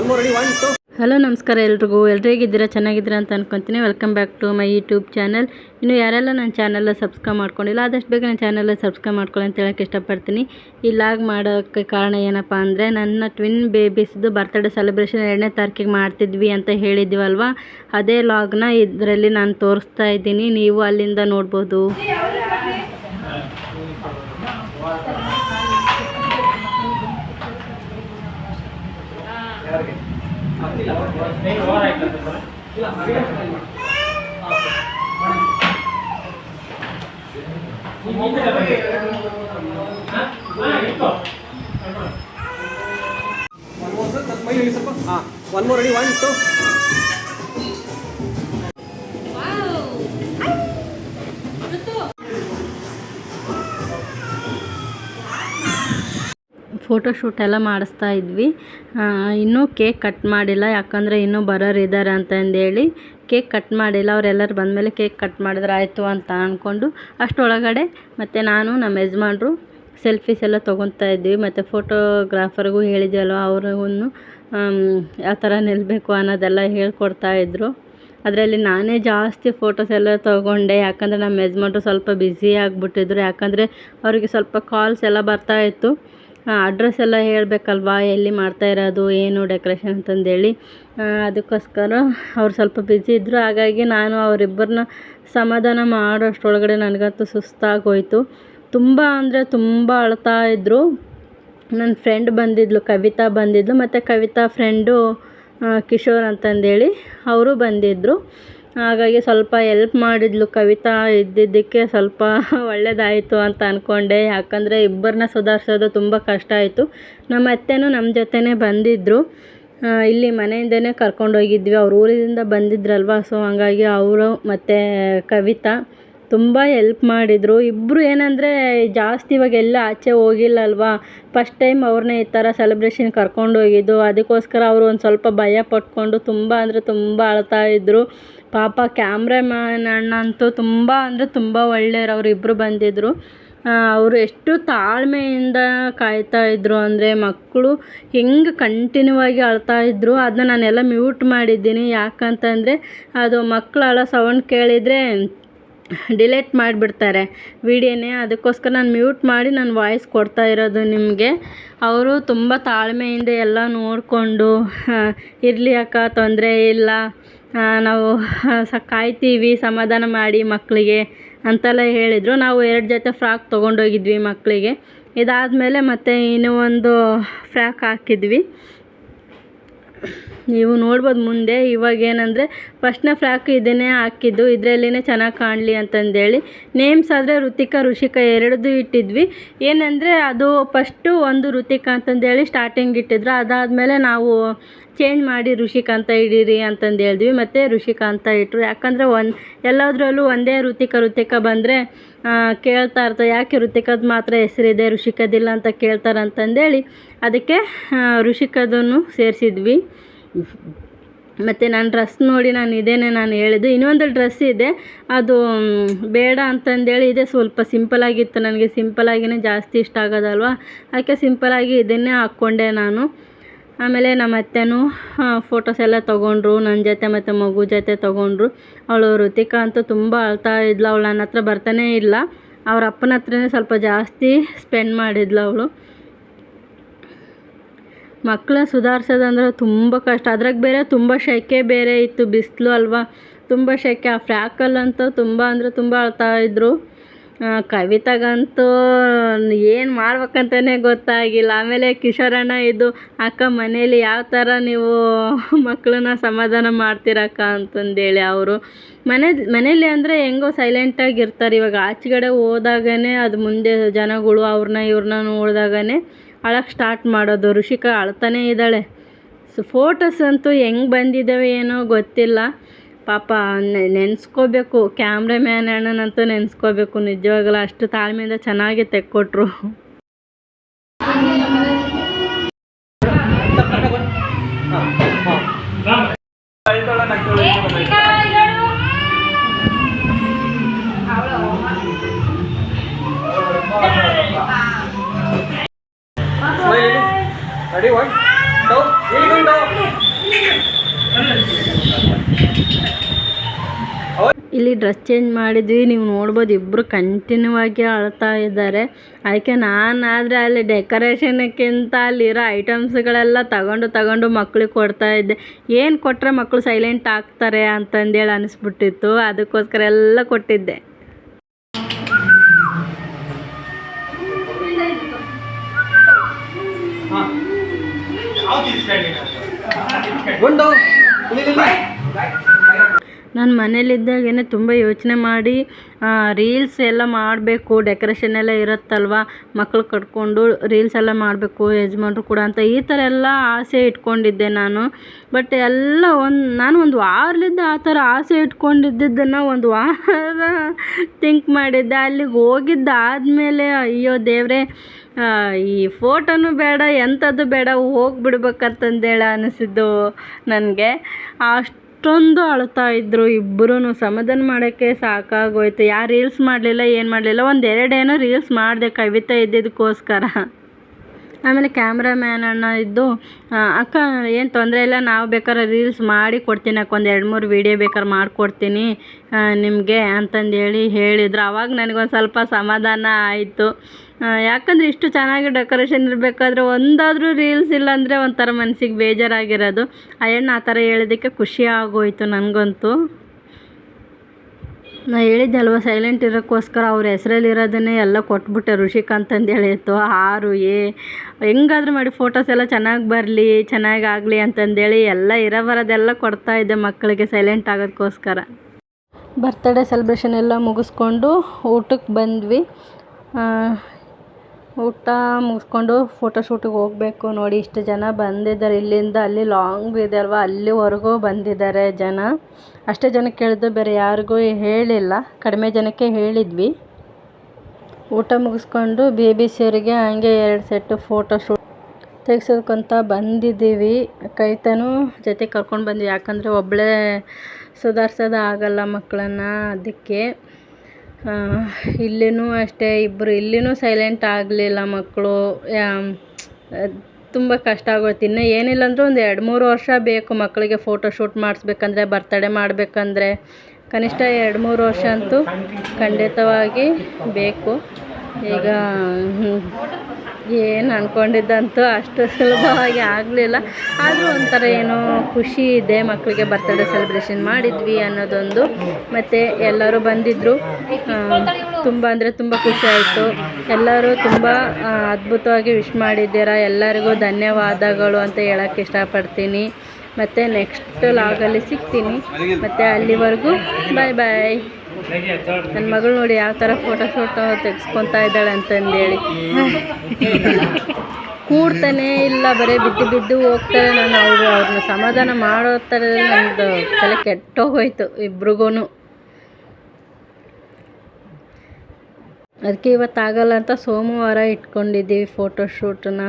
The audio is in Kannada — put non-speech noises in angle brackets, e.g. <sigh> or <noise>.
ಹಲೋ ನಮಸ್ಕಾರ ಎಲ್ರಿಗೂ. ಎಲ್ಲರೂ ಹೇಗಿದ್ದೀರಾ? ಚೆನ್ನಾಗಿದ್ದೀರಾ ಅಂತ ಅನ್ಕೊತೀನಿ. Welcome back to my YouTube channel ಇನ್ನು ಯಾರೆಲ್ಲ ನನ್ನ ಚಾನಲ್ ಸಬ್ಸ್ಕ್ರೈಬ್ ಮಾಡ್ಕೊಂಡಿಲ್ಲ ಆದಷ್ಟು ಬೇಗ ನನ್ನ ಚಾನಲ್ ಸಬ್ಸ್ಕ್ರೈಬ್ ಮಾಡ್ಕೊಳ್ಳಿ ಅಂತ ಹೇಳೋಕ್ಕೆ ಇಷ್ಟಪಡ್ತೀನಿ. ಈ ಲಾಗ್ ಮಾಡೋಕ್ಕೆ ಕಾರಣ ಏನಪ್ಪ ಅಂದರೆ ನನ್ನ ಟ್ವಿನ್ ಬೇಬೀಸ್ದು ಬರ್ತ್ಡೇ ಸೆಲೆಬ್ರೇಷನ್ ಎರಡನೇ ತಾರೀಕಿಗೆ ಮಾಡ್ತಿದ್ವಿ ಅಂತ ಹೇಳಿದ್ವಲ್ವ? ಅದೇ ಲಾಗ್ನ ಇದರಲ್ಲಿ ನಾನು ತೋರಿಸ್ತಾ ಇದ್ದೀನಿ. ನೀವು ಅಲ್ಲಿಂದ ನೋಡ್ಬೋದು. ಒನ್ ಮೋರ್ ಸರ್ ಮೈ ಹೇಳಿ ಸ್ವಲ್ಪ? ಹಾಂ? One more ready one two photoshoot ಎಲ್ಲ ಮಾಡಿಸ್ತಾ ಇದ್ವಿ. ಇನ್ನೂ ಕೇಕ್ ಕಟ್ ಮಾಡಿಲ್ಲ, ಯಾಕಂದರೆ ಇನ್ನೂ ಬರೋರು ಇದ್ದಾರೆ ಅಂತಂದೇಳಿ ಕೇಕ್ ಕಟ್ ಮಾಡಿಲ್ಲ. ಅವರೆಲ್ಲರೂ ಬಂದಮೇಲೆ ಕೇಕ್ ಕಟ್ ಮಾಡಿದ್ರೆ ಆಯಿತು ಅಂತ ಅಂದ್ಕೊಂಡು ಅಷ್ಟರೊಳಗಡೆ ಮತ್ತು ನಾನು, ನಮ್ಮ ಯಜಮಾನ್ರು ಸೆಲ್ಫೀಸ್ ಎಲ್ಲ ತೊಗೊತಾ ಇದ್ವಿ. ಮತ್ತು ಫೋಟೋಗ್ರಾಫರ್ಗೂ ಹೇಳಿದ್ವಲ್ವ ಅವ್ರಿಗೂ ಯಾವ ಥರ ನಿಲ್ಲಬೇಕು ಅನ್ನೋದೆಲ್ಲ ಹೇಳ್ಕೊಡ್ತಾ ಇದ್ದರು ಅದರಲ್ಲಿ ನಾನೇ ಜಾಸ್ತಿ ಫೋಟೋಸ್ ಎಲ್ಲ ತೊಗೊಂಡೆ. ಯಾಕಂದರೆ ನಮ್ಮ ಯಜಮಾನ್ರು ಸ್ವಲ್ಪ ಬ್ಯುಸಿ ಆಗಿಬಿಟ್ಟಿದ್ರು. ಯಾಕಂದರೆ ಅವರಿಗೆ ಸ್ವಲ್ಪ ಕಾಲ್ಸ್ ಎಲ್ಲ ಬರ್ತಾ ಇತ್ತು ಅಡ್ರೆಸ್ ಎಲ್ಲ ಹೇಳಬೇಕಲ್ವಾ? ಎಲ್ಲಿ ಮಾಡ್ತಾ ಇರೋದು? ಏನು ಡೆಕೋರೇಷನ್ ಅಂತಂದೇಳಿ. ಅದಕ್ಕೋಸ್ಕರ ಅವ್ರು ಸ್ವಲ್ಪ ಬಿಜಿ ಇದ್ದರು ಹಾಗಾಗಿ ನಾನು ಅವರಿಬ್ಬರನ್ನ ಸಮಾಧಾನ ಮಾಡೋಷ್ಟ್ರೊಳಗಡೆ ನನಗಂತೂ ಸುಸ್ತಾಗೋಯಿತು. ತುಂಬ ಅಂದರೆ ತುಂಬ ಅಳ್ತಾ ಇದ್ದರು ನನ್ನ ಫ್ರೆಂಡ್ ಬಂದಿದ್ಲು, ಕವಿತಾ ಬಂದಿದ್ಲು. ಮತ್ತು ಕವಿತಾ ಫ್ರೆಂಡು ಕಿಶೋರ್ ಅಂತಂದೇಳಿ, ಅವರು ಬಂದಿದ್ದರು ಹಾಗಾಗಿ ಸ್ವಲ್ಪ ಎಲ್ಪ್ ಮಾಡಿದ್ಲು ಕವಿತಾ. ಇದ್ದಿದ್ದಕ್ಕೆ ಸ್ವಲ್ಪ <laughs> ಒಳ್ಳೇದಾಯಿತು ಅಂತ ಅಂದ್ಕೊಂಡೆ ಯಾಕಂದರೆ ಇಬ್ಬರನ್ನ ಸುಧಾರಿಸೋದು ತುಂಬ ಕಷ್ಟ ಆಯಿತು. ನಮ್ಮ ಅತ್ತೆನೂ ನಮ್ಮ ಜೊತೆನೇ ಬಂದಿದ್ದರು ಇಲ್ಲಿ ಮನೆಯಿಂದನೇ ಕರ್ಕೊಂಡೋಗಿದ್ವಿ. ಅವ್ರ ಊರಿಂದ ಬಂದಿದ್ರಲ್ವ? ಸೊ ಹಂಗಾಗಿ ಅವರು ಮತ್ತು ಕವಿತಾ ತುಂಬ ಎಲ್ಪ್ ಮಾಡಿದರು. ಇಬ್ಬರು ಏನಂದರೆ ಜಾಸ್ತಿ ಇವಾಗ ಎಲ್ಲ ಆಚೆ ಹೋಗಿಲ್ಲ ಅಲ್ವಾ ಫಸ್ಟ್ ಟೈಮ್ ಅವ್ರನ್ನೇ ಈ ಥರ ಸೆಲೆಬ್ರೇಷನ್ ಕರ್ಕೊಂಡೋಗಿದ್ದು ಅದಕ್ಕೋಸ್ಕರ ಅವರು ಒಂದು ಸ್ವಲ್ಪ ಭಯ ಪಟ್ಕೊಂಡು ತುಂಬ ಅಂದರೆ ತುಂಬ ಅಳ್ತಾ ಇದ್ದರು ಪಾಪ ಕ್ಯಾಮ್ರಾಮ್ಯಾನ್ ಅಣ್ಣ ಅಂತೂ ತುಂಬ ಅಂದರೆ ತುಂಬ ಒಳ್ಳೆಯವ್ರು. ಅವ್ರು ಇಬ್ಬರು ಬಂದಿದ್ದರು ಅವರು ಎಷ್ಟು ತಾಳ್ಮೆಯಿಂದ ಕಾಯ್ತಾ ಇದ್ದರು ಅಂದರೆ ಮಕ್ಕಳು ಹೆಂಗೆ ಕಂಟಿನ್ಯೂ ಆಗಿ ಅಳ್ತಾ ಇದ್ದರು ಅದನ್ನ ನಾನೆಲ್ಲ ಮ್ಯೂಟ್ ಮಾಡಿದ್ದೀನಿ. ಯಾಕಂತಂದರೆ ಅದು ಮಕ್ಕಳು ಅಳೋ ಸೌಂಡ್ ಕೇಳಿದರೆ ಡಿಲೇಟ್ ಮಾಡಿಬಿಡ್ತಾರೆ ವಿಡಿಯೋನೇ. ಅದಕ್ಕೋಸ್ಕರ ನಾನು ಮ್ಯೂಟ್ ಮಾಡಿ ನಾನು ವಾಯ್ಸ್ ಕೊಡ್ತಾ ಇರೋದು ನಿಮಗೆ. ಅವರು ತುಂಬ ತಾಳ್ಮೆಯಿಂದ ಎಲ್ಲ ನೋಡಿಕೊಂಡು ಇರಲಿ ಅಕ್ಕ, ತೊಂದರೆ ಇಲ್ಲ. ನಾವು ಸ, ಕಾಯ್ತೀವಿ, ಸಮಾಧಾನ ಮಾಡಿ ಮಕ್ಕಳಿಗೆ ಅಂತೆಲ್ಲ ಹೇಳಿದರು. ನಾವು ಎರಡು ಜೊತೆ ಫ್ರಾಕ್ ತೊಗೊಂಡೋಗಿದ್ವಿ ಮಕ್ಕಳಿಗೆ ಇದಾದಮೇಲೆ ಮತ್ತೆ ಇನ್ನೂ ಒಂದು ಫ್ರಾಕ್ ಹಾಕಿದ್ವಿ. ನೀವು ನೋಡ್ಬೋದು ಮುಂದೆ, ಇವಾಗ ಏನಂದರೆ ಫಸ್ಟ್ನೇ ಫ್ರಾಕ್ ಇದನ್ನೇ ಹಾಕಿದ್ದು, ಇದರಲ್ಲಿನೇ ಚೆನ್ನಾಗಿ ಕಾಣಲಿ ಅಂತಂದೇಳಿ. ನೇಮ್ಸ್ ಆದರೆ ಋತಿಕಾ, ಋಷಿಕಾ ಎರಡದು ಇಟ್ಟಿದ್ವಿ. ಏನಂದರೆ ಅದು ಫಸ್ಟು ಒಂದು ಋತಿಕಾ ಅಂತಂದೇಳಿ ಸ್ಟಾರ್ಟಿಂಗ್ ಇಟ್ಟಿದ್ರು. ಅದಾದಮೇಲೆ ನಾವು ಚೇಂಜ್ ಮಾಡಿ ಋಷಿಕಾ ಅಂತ ಇಡೀರಿ ಅಂತಂದು ಹೇಳಿದ್ವಿ ಮತ್ತು ಋಷಿಕಾ ಅಂತ ಇಟ್ಟರು ಯಾಕಂದರೆ ಒಂದು ಎಲ್ಲದರಲ್ಲೂ ಒಂದೇ ಋತಿಕಾ ಋತಿಕಾ ಬಂದರೆ ಕೇಳ್ತಾ ಇರ್ತಾರೆ, ಯಾಕೆ ಋತಿಕದ ಮಾತ್ರ ಹೆಸರಿದೆ, ಋಷಿಕದಿಲ್ಲ ಅಂತ ಕೇಳ್ತಾರೆ ಅಂತಂದೇಳಿ ಅದಕ್ಕೆ ಋಷಿಕದನ್ನು ಸೇರಿಸಿದ್ವಿ. ಮತ್ತು ನನ್ನ ಡ್ರೆಸ್ ನೋಡಿ ನಾನು ಇದೇನೆ ನಾನು ಹೇಳಿದ್ದು ಇನ್ನೊಂದು ಡ್ರೆಸ್ ಇದೆ, ಅದು ಬೇಡ ಅಂತಂದೇಳಿ ಇದೆ, ಸ್ವಲ್ಪ ಸಿಂಪಲಾಗಿತ್ತು ನನಗೆ ಸಿಂಪಲಾಗಿಯೇ ಜಾಸ್ತಿ ಇಷ್ಟ ಆಗೋದಲ್ವ? ಅದಕ್ಕೆ ಸಿಂಪಲಾಗಿ ಇದನ್ನೇ ಹಾಕ್ಕೊಂಡೆ ನಾನು. ಆಮೇಲೆ ನಮ್ಮ ಅತ್ತೆನೂ ಫೋಟೋಸ್ ಎಲ್ಲ ತೊಗೊಂಡ್ರು ನನ್ನ ಜೊತೆ ಮತ್ತು ಮಗು ಜೊತೆ ತೊಗೊಂಡ್ರು. ಅವಳು ಋತಿಕಾ ಅಂತೂ ತುಂಬ ಅಳ್ತಾ ಇದ್ಲು, ಅವಳು ನನ್ನ ಹತ್ರ ಬರ್ತಾನೇ ಇಲ್ಲ. ಅವ್ರ ಅಪ್ಪನ ಹತ್ರನೇ ಸ್ವಲ್ಪ ಜಾಸ್ತಿ ಸ್ಪೆಂಡ್ ಮಾಡಿದ್ಲು ಅವಳು. ಮಕ್ಕಳನ್ನ ಸುಧಾರಿಸೋದಂದ್ರೆ ತುಂಬ ಕಷ್ಟ. ಅದ್ರಾಗ ಬೇರೆ ತುಂಬ ಶೆಕೆ ಬೇರೆ ಇತ್ತು, ಬಿಸಿಲು ಅಲ್ವಾ? ತುಂಬ ಶೆಕೆ. ಆ ಫ್ರ್ಯಾಕಲ್ಲಂತೂ ತುಂಬ ಅಂದರೆ ತುಂಬ ಅಳ್ತಾ ಇದ್ದರು ಕವಿತಾಗಂತೂ ಏನು ಮಾಡ್ಬೇಕಂತಲೇ ಗೊತ್ತಾಗಿಲ್ಲ. ಆಮೇಲೆ ಕಿಶೋರಣ್ಣ ಇದು, ಅಕ್ಕ, ಮನೇಲಿ ಯಾವ ಥರ ನೀವು ಮಕ್ಕಳನ್ನ ಸಮಾಧಾನ ಮಾಡ್ತೀರಕ್ಕ? ಅಂತಂದೇಳಿ ಅವರು. ಮನೆ ಮನೇಲಿ ಅಂದರೆ ಹೆಂಗೋ ಸೈಲೆಂಟಾಗಿ ಇರ್ತಾರೆ. ಇವಾಗ ಆಚೆಗಡೆ ಹೋದಾಗನೇ ಅದು ಮುಂದೆ ಜನಗಳು ಅವ್ರನ್ನ ಇವ್ರನ್ನ ನೋಡಿದಾಗನೇ ಅಳಕ್ಕೆ ಸ್ಟಾರ್ಟ್ ಮಾಡೋದು. ಋಷಿಕಾ ಅಳ್ತಾನೇ ಇದ್ದಾಳೆ. ಸೊ ಫೋಟೋಸ್ ಅಂತೂ ಹೆಂಗೆ ಬಂದಿದ್ದಾವೆ ಏನೋ ಗೊತ್ತಿಲ್ಲ. ಪಾಪ ನೆನೆಸ್ಕೋಬೇಕು ಕ್ಯಾಮ್ರಾಮ್ಯಾನ್ ಅಣ್ಣನಂತೂ ನೆನೆಸ್ಕೋಬೇಕು ನಿಜವಾಗಲೂ ಅಷ್ಟು ತಾಳ್ಮೆಯಿಂದ ಚೆನ್ನಾಗಿ ತೆಕ್ಕೊಟ್ರು. ರೆಡಿ ಇಲ್ಲಿ ಡ್ರೆಸ್ ಚೇಂಜ್ ಮಾಡಿದ್ವಿ ನೀವು ನೋಡ್ಬೋದು ಇಬ್ಬರು ಕಂಟಿನ್ಯೂ ಆಗಿ ಅಳ್ತಾ ಇದ್ದಾರೆ. ಅದಕ್ಕೆ ನಾನು ಆದರೆ ಅಲ್ಲಿ ಡೆಕೋರೇಷನ್ಕ್ಕಿಂತ ಅಲ್ಲಿರೋ ಐಟಮ್ಸ್ಗಳೆಲ್ಲ ತಗೊಂಡು ತಗೊಂಡು ಮಕ್ಳಿಗೆ ಕೊಡ್ತಾ ಇದ್ದೆ. ಏನು ಕೊಟ್ಟರೆ ಮಕ್ಕಳು ಸೈಲೆಂಟ್ ಆಗ್ತಾರೆ ಅಂತಂದೇಳಿ ಅನಿಸ್ಬಿಟ್ಟಿತ್ತು. ಅದಕ್ಕೋಸ್ಕರ ಎಲ್ಲ ಕೊಟ್ಟಿದ್ದೆ. ಹಾಂ. ನಾನು ಮನೇಲಿದ್ದಾಗೇನೆ ತುಂಬ ಯೋಚನೆ ಮಾಡಿ ರೀಲ್ಸ್ ಎಲ್ಲ ಮಾಡಬೇಕು ಡೆಕೋರೇಷನ್ ಎಲ್ಲ ಇರುತ್ತಲ್ವ ಮಕ್ಕಳು ಕಟ್ಕೊಂಡು ರೀಲ್ಸ್ ಎಲ್ಲ ಮಾಡಬೇಕು, ಯಜಮಾನ್ರು ಕೂಡ ಅಂತ ಈ ಥರ ಎಲ್ಲ ಆಸೆ ಇಟ್ಕೊಂಡಿದ್ದೆ ನಾನು. ಬಟ್ ಎಲ್ಲ ಒಂದು, ನಾನು ಒಂದು ವಾರದಿಂದ ಆ ಥರ ಆಸೆ ಇಟ್ಕೊಂಡಿದ್ದನ್ನು ಒಂದು ವಾರ ಥಿಂಕ್ ಮಾಡಿದ್ದೆ. ಅಲ್ಲಿಗೆ ಹೋಗಿದ್ದಾದಮೇಲೆ ಅಯ್ಯೋ ದೇವರೇ ಈ ಫೋಟೋನು ಬೇಡ, ಎಂಥದ್ದು ಬೇಡ, ಹೋಗ್ಬಿಡ್ಬೇಕಂತಂದೇಳಿ ಅನಿಸಿದ್ದು ನನಗೆ. ಅಷ್ಟೊಂದು ಅಳ್ತಾ ಇದ್ದರು ಇಬ್ಬರೂ ಸಮಾಧಾನ ಮಾಡೋಕ್ಕೆ ಸಾಕಾಗೋಯ್ತು. ಯಾರು ರೀಲ್ಸ್ ಮಾಡಲಿಲ್ಲ, ಏನು ಮಾಡಲಿಲ್ಲ. ಒಂದು ಎರಡೇನೋ ರೀಲ್ಸ್ ಮಾಡಿದೆ ಕವಿತಾ ಇದ್ದಿದ್ದಕ್ಕೋಸ್ಕರ ಆಮೇಲೆ ಕ್ಯಾಮ್ರಾಮ್ಯಾನ್ ಅಣ್ಣ ಇದ್ದು ಅಕ್ಕ ಏನು ತೊಂದರೆ ಇಲ್ಲ, ನಾವು ಬೇಕಾದ್ರೆ ರೀಲ್ಸ್ ಮಾಡಿ ಕೊಡ್ತೀನಿ ಅಕ್ಕ, ಒಂದು ಎರಡು ಮೂರು ವೀಡಿಯೋ ಬೇಕಾದ್ರೆ ಮಾಡಿಕೊಡ್ತೀನಿ ನಿಮಗೆ ಅಂತಂದೇಳಿ ಹೇಳಿದ್ರು. ಆವಾಗ ನನಗೊಂದು ಸ್ವಲ್ಪ ಸಮಾಧಾನ ಆಯಿತು. ಯಾಕಂದರೆ ಇಷ್ಟು ಚೆನ್ನಾಗಿ ಡೆಕೋರೇಷನ್ ಇರಬೇಕಾದ್ರೆ ಒಂದಾದರೂ ರೀಲ್ಸ್ ಇಲ್ಲಾಂದರೆ ಒಂಥರ ಮನಸ್ಸಿಗೆ ಬೇಜಾರಾಗಿರೋದು. ಆ ಹೆಣ್ಣು ಆ ಥರ ಹೇಳೋದಕ್ಕೆ ಖುಷಿ ಆಗೋಯಿತು ನನಗಂತೂ. ನಾ ಹೇಳಿದ್ದೆ ಅಲ್ವ ಸೈಲೆಂಟ್ ಇರೋಕ್ಕೋಸ್ಕರ ಅವ್ರ ಹೆಸ್ರಲ್ಲಿರೋದನ್ನೇ ಎಲ್ಲ ಕೊಟ್ಬಿಟ್ಟೆ ಋಷಿಕ್ ಅಂತಂದೇಳಿ ಇತ್ತು ಆರು ಏ ಹೆಂಗಾದ್ರೂ ಮಾಡಿ ಫೋಟೋಸ್ ಎಲ್ಲ ಚೆನ್ನಾಗಿ ಬರಲಿ, ಚೆನ್ನಾಗಿ ಆಗಲಿ ಅಂತಂದೇಳಿ ಎಲ್ಲ ಇರೋ ಬರೋದೆಲ್ಲ ಕೊಡ್ತಾ ಇದ್ದೆ ಮಕ್ಕಳಿಗೆ ಸೈಲೆಂಟ್ ಆಗೋದಕ್ಕೋಸ್ಕರ ಬರ್ತ್ಡೇ ಸೆಲೆಬ್ರೇಷನ್ ಎಲ್ಲ ಮುಗಿಸ್ಕೊಂಡು ಊಟಕ್ಕೆ ಬಂದ್ವಿ. ಊಟ ಮುಗಿಸ್ಕೊಂಡು ಫೋಟೋಶೂಟಿಗೆ ಹೋಗಬೇಕು. ನೋಡಿ, ಇಷ್ಟು ಜನ ಬಂದಿದ್ದಾರೆ. ಇಲ್ಲಿಂದ ಅಲ್ಲಿ ಲಾಂಗ್ ಇದೆ ಅಲ್ವಾ? ಅಲ್ಲಿವರೆಗೂ ಬಂದಿದ್ದಾರೆ ಜನ. ಅಷ್ಟೇ ಜನಕ್ಕೆ ಕೇಳಿದ್ದು ಬೇರೆ ಯಾರಿಗೂ ಹೇಳಿಲ್ಲ. ಕಡಿಮೆ ಜನಕ್ಕೆ ಹೇಳಿದ್ವಿ. ಊಟ ಮುಗಿಸ್ಕೊಂಡು ಬೇಬಿ ಸೇರಿಗೆ ಹಂಗೆ ಎರಡು ಸೆಟ್ಟು ಫೋಟೋಶೂಟ್ ತೆಗ್ಸೋದಕ್ಕಂತ ಬಂದಿದ್ದೀವಿ. ಕೈತನೂ ಜೊತೆ ಕರ್ಕೊಂಡು ಬಂದ್ವಿ. ಯಾಕಂದರೆ ಒಬ್ಬಳೇ ಸುಧಾರ್ಸೋದು ಆಗಲ್ಲ ಮಕ್ಕಳನ್ನ. ಅದಕ್ಕೆ ಇಲ್ಲಿನೂ ಅಷ್ಟೇ ಇಬ್ಬರು ಇಲ್ಲಿನೂ ಸೈಲೆಂಟ್ ಆಗಲಿಲ್ಲ ಮಕ್ಕಳು ತುಂಬ ಕಷ್ಟ ಆಗೋಯ್ತು. ಇನ್ನೂ ಏನಿಲ್ಲ ಅಂದರೂ ಒಂದು ಎರಡು ಮೂರು ವರ್ಷ ಬೇಕು ಮಕ್ಕಳಿಗೆ ಫೋಟೋ ಶೂಟ್ ಮಾಡಿಸ್ಬೇಕಂದ್ರೆ ಬರ್ತಡೇ ಮಾಡಬೇಕಂದ್ರೆ. ಕನಿಷ್ಠ ಎರಡು ಮೂರು ವರ್ಷ ಅಂತೂ ಖಂಡಿತವಾಗಿ ಬೇಕು. ಈಗ, ಏನು ಅಂದ್ಕೊಂಡಿದ್ದಂತೂ ಅಷ್ಟು ಸುಲಭವಾಗಿ ಆಗಲಿಲ್ಲ. ಆದರೂ ಒಂಥರ ಏನೋ ಖುಷಿ ಇದೆ ಮಕ್ಕಳಿಗೆ ಬರ್ತಡೇ ಸೆಲೆಬ್ರೇಷನ್ ಮಾಡಿದ್ವಿ ಅನ್ನೋದೊಂದು. ಮತ್ತು ಎಲ್ಲರೂ ಬಂದಿದ್ದರು ತುಂಬ ಅಂದರೆ ತುಂಬ ಖುಷಿ ಆಯಿತು. ಎಲ್ಲರೂ ತುಂಬ ಅದ್ಭುತವಾಗಿ ವಿಶ್ ಮಾಡಿದ್ದೀರಾ. ಎಲ್ಲರಿಗೂ ಧನ್ಯವಾದಗಳು ಅಂತ ಹೇಳೋಕ್ಕೆ ಇಷ್ಟಪಡ್ತೀನಿ. ಮತ್ತು ನೆಕ್ಸ್ಟ್ ಲಾಗಲ್ಲಿ ಸಿಗ್ತೀನಿ. ಮತ್ತು ಅಲ್ಲಿವರೆಗೂ ಬಾಯ್ ಬಾಯ್ ನನ್ನ ಮಗಳು ನೋಡಿ ಯಾವ ಥರ ಫೋಟೋ ಶೂಟು ತೆಗೆಸ್ಕೊತಾ ಇದ್ದಾಳೆ ಅಂತಂದೇಳಿ. ಕೂಡ್ತಾನೆ ಇಲ್ಲ ಬರೀ ಬಿದ್ದು ಬಿದ್ದು ಹೋಗ್ತಾರೆ ನಾನು ಅವರು ಅವ್ರನ್ನ ಸಮಾಧಾನ ಮಾಡೋ ಥರ ನಮ್ಮದು ತಲೆ ಕೆಟ್ಟೋಗೋಯ್ತು ಇಬ್ರಿಗೂ ಅದಕ್ಕೆ ಇವತ್ತಾಗಲ್ಲ ಅಂತ ಸೋಮವಾರ ಇಟ್ಕೊಂಡಿದ್ದೀವಿ ಫೋಟೋ ಶೂಟನ್ನ